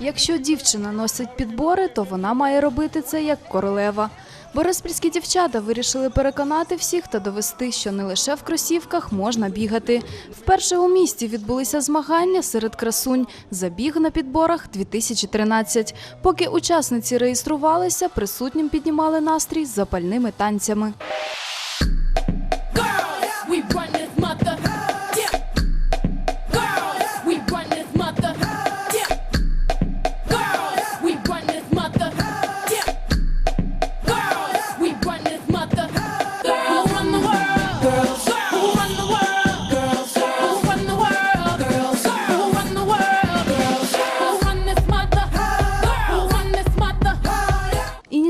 Якщо дівчина носить підбори, то вона має робити це як королева. Бориспільські дівчата вирішили переконати всіх та довести, що не лише в кросівках можна бігати. Вперше у місті відбулися змагання серед красунь «Забіг на підборах 2013». Поки учасниці реєструвалися, присутнім піднімали настрій запальними танцями.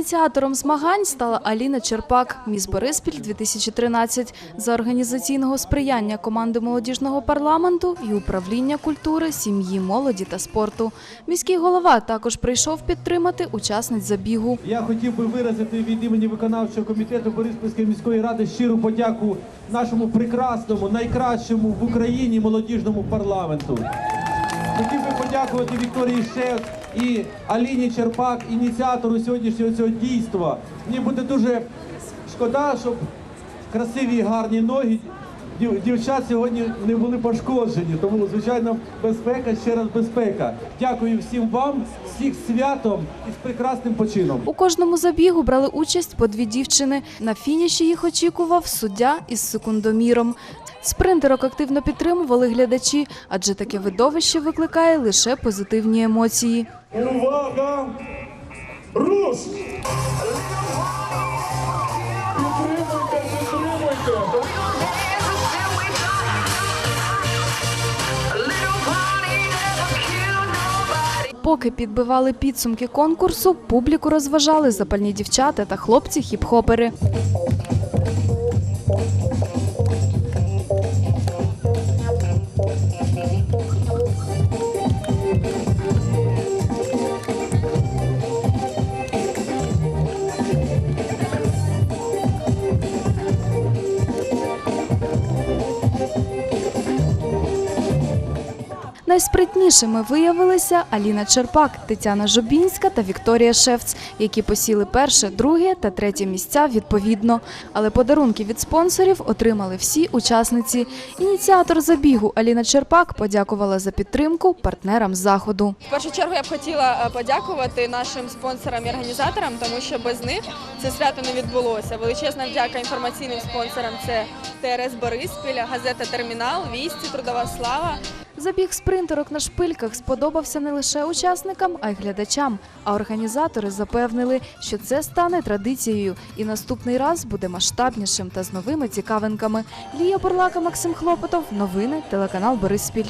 Ініціатором змагань стала Аліна Черпак, міс Бориспіль 2013 за організаційного сприяння команди молодіжного парламенту і управління культури, сім'ї, молоді та спорту. Міський голова також прийшов підтримати учасниць забігу. Я хотів би виразити від імені виконавчого комітету Бориспільської міської ради щиру подяку нашому прекрасному, найкращому в Україні молодіжному парламенту. Хотів би подякувати Вікторії Шеф і Аліні Черпак, ініціатору сьогоднішнього цього дійства. Мені буде дуже шкода, щоб красиві і гарні ноги дів- дівчат сьогодні не були пошкоджені. Тому, звичайно, безпека, ще раз безпека. Дякую всім вам, всіх святом і з прекрасним почином. У кожному забігу брали участь по дві дівчини. На фініші їх очікував суддя із секундоміром. Спринтерок активно підтримували глядачі, адже таке видовище викликає лише позитивні емоції. Увага! Руш! Підтримуйте, підтримуйте! Поки підбивали підсумки конкурсу, публіку розважали запальні дівчата та хлопці хіп-хопери. Найспритнішими виявилися Аліна Черпак, Тетяна Жобінська та Вікторія Шевц, які посіли перше, друге та третє місця відповідно. Але подарунки від спонсорів отримали всі учасниці. Ініціатор забігу Аліна Черпак подякувала за підтримку партнерам заходу. В першу чергу я б хотіла е, подякувати нашим спонсорам і організаторам, тому що без них це свято не відбулося. Величезна вдяка інформаційним спонсорам це ТРС Бориспіль, газета Термінал, Вісті, Трудова Слава. Забіг спринтерок на шпильках сподобався не лише учасникам, а й глядачам. А організатори запевнили, що це стане традицією, і наступний раз буде масштабнішим та з новими цікавинками. Лія Бурлака, Максим Хлопотов. Новини телеканал Бориспіль.